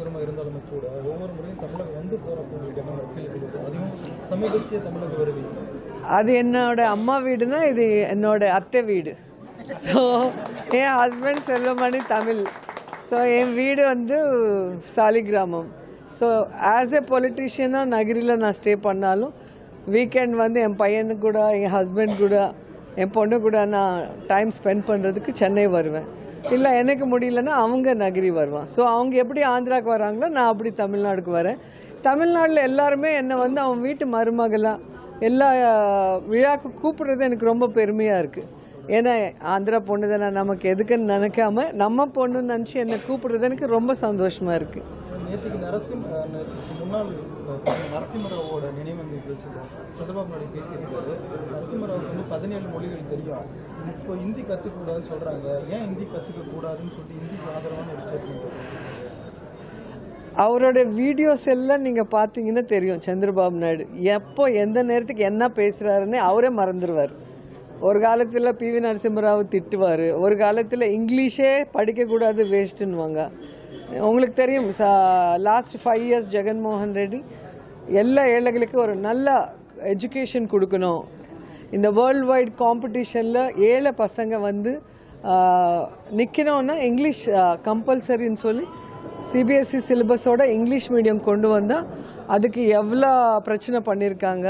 தீவிரமாக இருந்தாலுமே கூட ஒவ்வொரு முறையும் தமிழகம் வந்து போறப்போ உங்களுக்கு என்ன ஃபீல் அதுவும் சமீபத்திய தமிழக வருவி அது என்னோட அம்மா வீடுனா இது என்னோட அத்தை வீடு. ஸோ என் ஹஸ்பண்ட் செல்வமணி தமிழ். ஸோ என் வீடு வந்து சாலிகிராமம் ஸோ ஆஸ் எ பொலிட்டிஷியனாக நகரில் நான் ஸ்டே பண்ணாலும் வீக்கெண்ட் வந்து என் பையனு கூட என் ஹஸ்பண்ட் கூட என் பொண்ணு கூட நான் டைம் ஸ்பெண்ட் பண்ணுறதுக்கு சென்னை வருவேன். இல்லை எனக்கு முடியலன்னா அவங்க நகரி வருவான். ஸோ அவங்க எப்படி ஆந்திராவுக்கு வராங்களோ நான் அப்படி தமிழ்நாடுக்கு வரேன். தமிழ்நாட்டில் எல்லாருமே என்னை வந்து அவன் வீட்டு மருமகளாக எல்லா விழாவுக்கு விழாக்கு கூப்பிடுறது எனக்கு ரொம்ப பெருமையாக இருக்குது ஏன்னா ஆந்திரா பொண்ணு தானே நமக்கு எதுக்குன்னு நினைக்காம நம்ம பொண்ணுன்னு நினச்சி என்னை கூப்பிடுறது எனக்கு ரொம்ப சந்தோஷமாக இருக்குது நேற்றுக்கு நரசிம் முன்னாள் அஹ், நரசிம்மராவோட நினைவஞ்சலி வச்சுருக்கோம் சந்திரபாபு நாயுடு பேசியிருக்காரு. நரசிம்மராவுக்கு வந்து பதினேழு மொழிகள் தெரியும். இப்போ இந்தி கற்றுக்கூடாதுன்னு சொல்கிறாங்க ஏன் இந்தி கற்றுக்கக்கூடாதுன்னு சொல்லிட்டு இந்திக்கு ஆதரவான ஒரு ஸ்டேட்மெண்ட் அவரோட வீடியோஸ் எல்லாம் நீங்கள் பார்த்தீங்கன்னா தெரியும் சந்திரபாபு நாயுடு. எப்போ எந்த நேரத்துக்கு என்ன பேசுகிறாருன்னு அவரே மறந்துடுவார் ஒரு காலத்தில் பி வி நரசிம்மராவ் திட்டுவார். ஒரு காலத்தில் இங்கிலீஷே படிக்கக்கூடாது வேஸ்ட்டுன்னுவாங்க உங்களுக்கு தெரியும் last five years Jaganmohan Reddy எல்லா ஏழைகளுக்கும் ஒரு நல்ல எஜுகேஷன் கொடுக்கணும். இந்த வேர்ல்டு வைட் காம்படிஷனில் ஏழை பசங்க வந்து நிற்கணும்னா இங்கிலீஷ் கம்பல்சரின்னு சொல்லி சிபிஎஸ்சி சிலபஸோட இங்கிலீஷ் மீடியம் கொண்டு வந்தால் அதுக்கு எவ்வளோ பிரச்சனை பண்ணியிருக்காங்க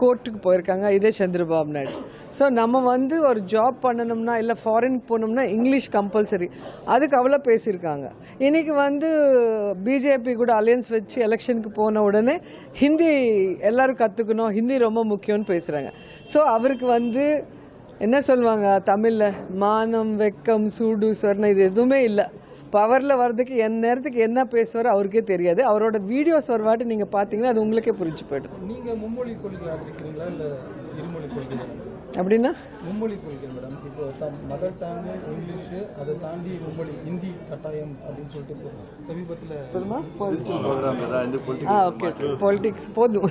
கோர்ட்டுக்கு போயிருக்காங்க இதே சந்திரபாபு நாயுடு. ஸோ நம்ம வந்து ஒரு ஜாப் பண்ணணும்னா இல்லை ஃபாரின் போகணும்னா இங்கிலீஷ் கம்பல்சரி அதுக்கு அவ்வளோ பேசியிருக்காங்க. இன்றைக்கி வந்து பிஜேபி கூட அலையன்ஸ் வச்சு எலெக்ஷனுக்கு போன உடனே ஹிந்தி எல்லோரும் கற்றுக்கணும் ஹிந்தி ரொம்ப முக்கியம்னு பேசுகிறாங்க ஸோ அவருக்கு வந்து என்ன சொல்லுவாங்க தமிழில்? மானம் வெக்கம் சூடு சொர்ணம் இது எதுவுமே இல்லை. பவரில் வர்றதுக்கு என் நேரத்துக்கு என்ன பேசுவாரோ அவருக்கே தெரியாது. அவரோட வீடியோஸ் ஒரு வாட்டி நீங்கள் பார்த்தீங்கன்னா அது உங்களுக்கே புரிஞ்சு போய்டும். நீங்கள் மும்மொழி கொள்கை ஆதரிக்கிறீங்களா இல்லை இருமொழி கொள்கை? அப்படின்னா? மும்மொழி கொள்கை மேடம் இப்போ மதர் டங்கு இங்கிலீஷு அதை தாண்டி மும்மொழி ஹிந்தி கட்டாயம் அப்படின்னு சொல்லிட்டு சமீபத்தில் ஆ ஓகே ஓகே பொலிட்டிக்ஸ் போதும்.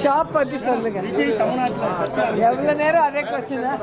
ஷாப் பற்றி சொல்லுங்க. எவ்வளோ நேரம் அதே கொஸ்டினா